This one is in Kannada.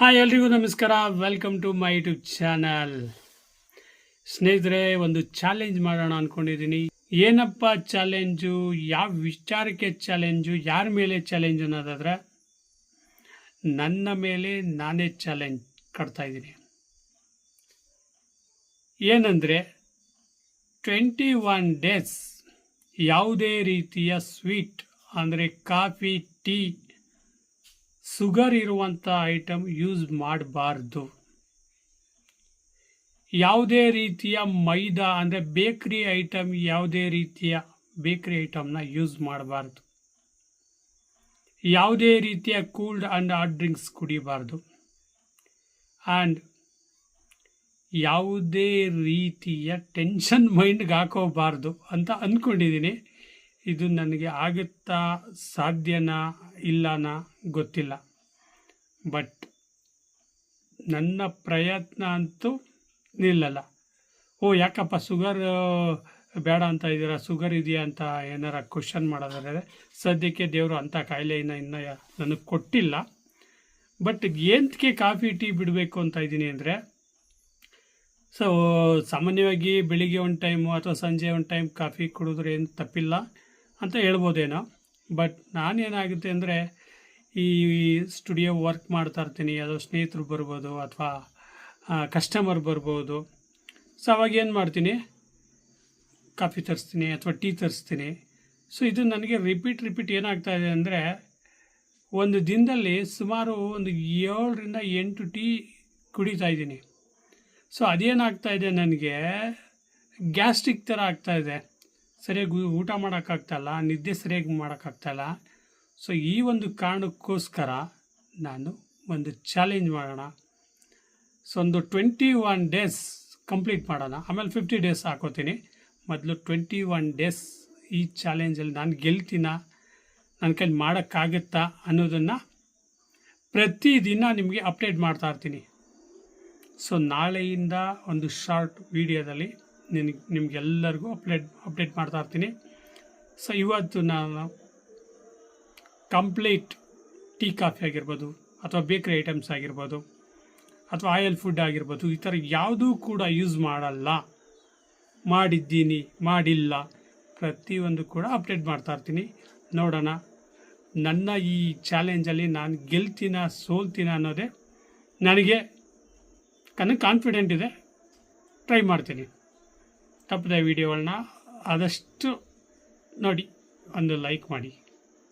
ಹಾಯ್ ಎಲ್ರಿಗೂ ನಮಸ್ಕಾರ. Welcome to my YouTube channel ಸ್ನೇಹಿತರೆ, ಒಂದು ಚಾಲೆಂಜ್ ಮಾಡೋಣ ಅಂದ್ಕೊಂಡಿದ್ದೀನಿ ಏನಪ್ಪ ಚಾಲೆಂಜು ಯಾವ ವಿಚಾರಕ್ಕೆ ಚಾಲೆಂಜು ಯಾರ ಮೇಲೆ ಚಾಲೆಂಜ್ ಅನ್ನೋದಾದರೆ, ನನ್ನ ಮೇಲೆ ನಾನೇ ಚಾಲೆಂಜ್ ಕಟ್ತಾಯಿದ್ದೀನಿ ಏನಂದರೆ ಟ್ವೆಂಟಿ ಒನ್ ಡೇಸ್ ಯಾವುದೇ ರೀತಿಯ ಸ್ವೀಟ್ ಅಂದರೆ ಕಾಫಿ, ಟೀ ಸುಗರ್ ಇರುವಂಥ ಐಟಮ್ ಯೂಸ್ ಮಾಡಬಾರ್ದು. ಯಾವುದೇ ರೀತಿಯ ಮೈದಾ ಅಂದರೆ ಬೇಕ್ರಿ ಐಟಮ್ ಯಾವುದೇ ರೀತಿಯ ಬೇಕ್ರಿ ಐಟಮ್ನ ಯೂಸ್ ಮಾಡಬಾರ್ದು. ಯಾವುದೇ ರೀತಿಯ ಕೂಲ್ಡ್ ಆ್ಯಂಡ್ ಹಾಟ್ ಡ್ರಿಂಕ್ಸ್ ಕುಡಿಬಾರ್ದು. ಆ್ಯಂಡ್ ಯಾವುದೇ ರೀತಿಯ ಟೆನ್ಷನ್ ಮೈಂಡ್ಗೆ ಹಾಕೋಬಾರ್ದು ಅಂತ ಅಂದ್ಕೊಂಡಿದ್ದೀನಿ ಇದು ನನಗೆ ಆಗುತ್ತಾ ಸಾಧ್ಯನಾ ಇಲ್ಲನಾ ಗೊತ್ತಿಲ್ಲ. ಬಟ್ ನನ್ನ ಪ್ರಯತ್ನ ಅಂತೂ ನಿಲ್ಲಲ್ಲ. ಓ, ಯಾಕಪ್ಪ ಸುಗರ್ ಬೇಡ ಅಂತ ಇದ್ದೀರಾ? ಸುಗರ್ ಇದೆಯಾ ಅಂತ ಏನಾರ ಕ್ವಶನ್ ಮಾಡೋದಾದರೆ, ಸದ್ಯಕ್ಕೆ ದೇವರು ಅಂಥ ಕಾಯಿಲೆಯನ್ನು ಇನ್ನೂ ನನಗೆ ಕೊಟ್ಟಿಲ್ಲ. ಬಟ್ ಏಂತಕ್ಕೆ ಕಾಫಿ, ಟೀ ಬಿಡಬೇಕು ಅಂತ ಇದ್ದೀನಿ ಅಂದರೆ, ಸೊ, ಸಾಮಾನ್ಯವಾಗಿ ಬೆಳಿಗ್ಗೆ ಒಂದು ಟೈಮು ಅಥವಾ ಸಂಜೆ ಒಂದು ಟೈಮ್ ಕಾಫಿ ಕುಡಿದ್ರೆ ಏನು ತಪ್ಪಿಲ್ಲ. ಅಂತ ಹೇಳ್ಬೋದೇನೋ. ಬಟ್ ನಾನೇನಾಗುತ್ತೆ ಅಂದರೆ ಈ ಸ್ಟುಡಿಯೋ ವರ್ಕ್ ಮಾಡ್ತಾ ಇರ್ತೀನಿ. ಯಾವುದೋ ಸ್ನೇಹಿತರು ಬರ್ಬೋದು ಅಥವಾ ಕಸ್ಟಮರ್ ಬರ್ಬೋದು. ಸೊ ಅವಾಗ ಏನು ಮಾಡ್ತೀನಿ? ಕಾಫಿ ತರಿಸ್ತೀನಿ ಅಥವಾ ಟೀ ತರಿಸ್ತೀನಿ. ಸೊ ಇದು ನನಗೆ ರಿಪೀಟ್ ರಿಪೀಟ್ ಏನಾಗ್ತಾ ಇದೆ ಅಂದರೆ, ಒಂದು ದಿನದಲ್ಲಿ ಸುಮಾರು ಒಂದು ಏಳರಿಂದ ಎಂಟು ಟೀ ಕುಡಿತಾ ಇದ್ದೀನಿ. ಸೊ ಅದೇನಾಗ್ತಾ ಇದೆ ನನಗೆ? ಗ್ಯಾಸ್ಟ್ರಿಕ್ ಥರ ಆಗ್ತಾಯಿದೆ ಸರಿಯಾಗಿ ಊಟ ಮಾಡೋಕ್ಕಾಗ್ತಾಯಿಲ್ಲ ನಿದ್ದೆ ಸರಿಯಾಗಿ ಮಾಡೋಕ್ಕಾಗ್ತಾಯಿಲ್ಲ ಸೊ ಈ ಒಂದು ಕಾರಣಕ್ಕೋಸ್ಕರ ನಾನು ಒಂದು ಚಾಲೆಂಜ್ ಮಾಡೋಣ. ಸೊ ಒಂದು ಟ್ವೆಂಟಿ ಒನ್ ಡೇಸ್ ಕಂಪ್ಲೀಟ್ ಮಾಡೋಣ. ಆಮೇಲೆ ಫಿಫ್ಟಿ ಡೇಸ್ ಹಾಕೋತೀನಿ. ಮೊದಲು ಟ್ವೆಂಟಿ ಒನ್ ಡೇಸ್ ಈ ಚಾಲೆಂಜಲ್ಲಿ ನಾನು ಗೆಲ್ತೀನ, ನನ್ನ ಕೈಲಿ ಮಾಡೋಕ್ಕಾಗುತ್ತಾ ಅನ್ನೋದನ್ನು ಪ್ರತಿದಿನ ನಿಮಗೆ ಅಪ್ಡೇಟ್ ಮಾಡ್ತಾ ಇರ್ತೀನಿ. ಸೊ ನಾಳೆಯಿಂದ ಒಂದು ಶಾರ್ಟ್ ವೀಡಿಯೋದಲ್ಲಿ ನಿನಗೆ ನಿಮಗೆಲ್ಲರಿಗೂ ಅಪ್ಡೇಟ್ ಅಪ್ಡೇಟ್ ಮಾಡ್ತಾ ಇರ್ತೀನಿ. ಸೊ ಇವತ್ತು ನಾನು ಕಂಪ್ಲೀಟ್ ಟೀ ಕಾಫಿ ಆಗಿರ್ಬೋದು ಅಥವಾ ಬೇಕ್ರಿ ಐಟಮ್ಸ್ ಆಗಿರ್ಬೋದು ಅಥವಾ ಆಯಿಲ್ ಫುಡ್ ಆಗಿರ್ಬೋದು ಈ ಥರ ಯಾವುದೂ ಕೂಡ ಯೂಸ್ ಮಾಡಲ್ಲ. ಮಾಡಿದ್ದೀನಿ, ಮಾಡಿಲ್ಲ. ಪ್ರತಿಯೊಂದು ಕೂಡ ಅಪ್ಡೇಟ್ ಮಾಡ್ತಾ ಇರ್ತೀನಿ. ನೋಡೋಣ. ನನ್ನ ಈ ಚಾಲೆಂಜಲ್ಲಿ ನಾನು ಗೆಲ್ತೀನ, ಸೋಲ್ತೀನ ಅನ್ನೋದೇ ನನಗೆ ನನಗೆ ಕಾನ್ಫಿಡೆಂಟ್ ಇದೆ. ಟ್ರೈ ಮಾಡ್ತೀನಿ. ತಪ್ಪದೆ ವಿಡಿಯೋಗಳನ್ನ ಆದಷ್ಟು ನೋಡಿ ಒಂದು ಲೈಕ್ ಮಾಡಿ.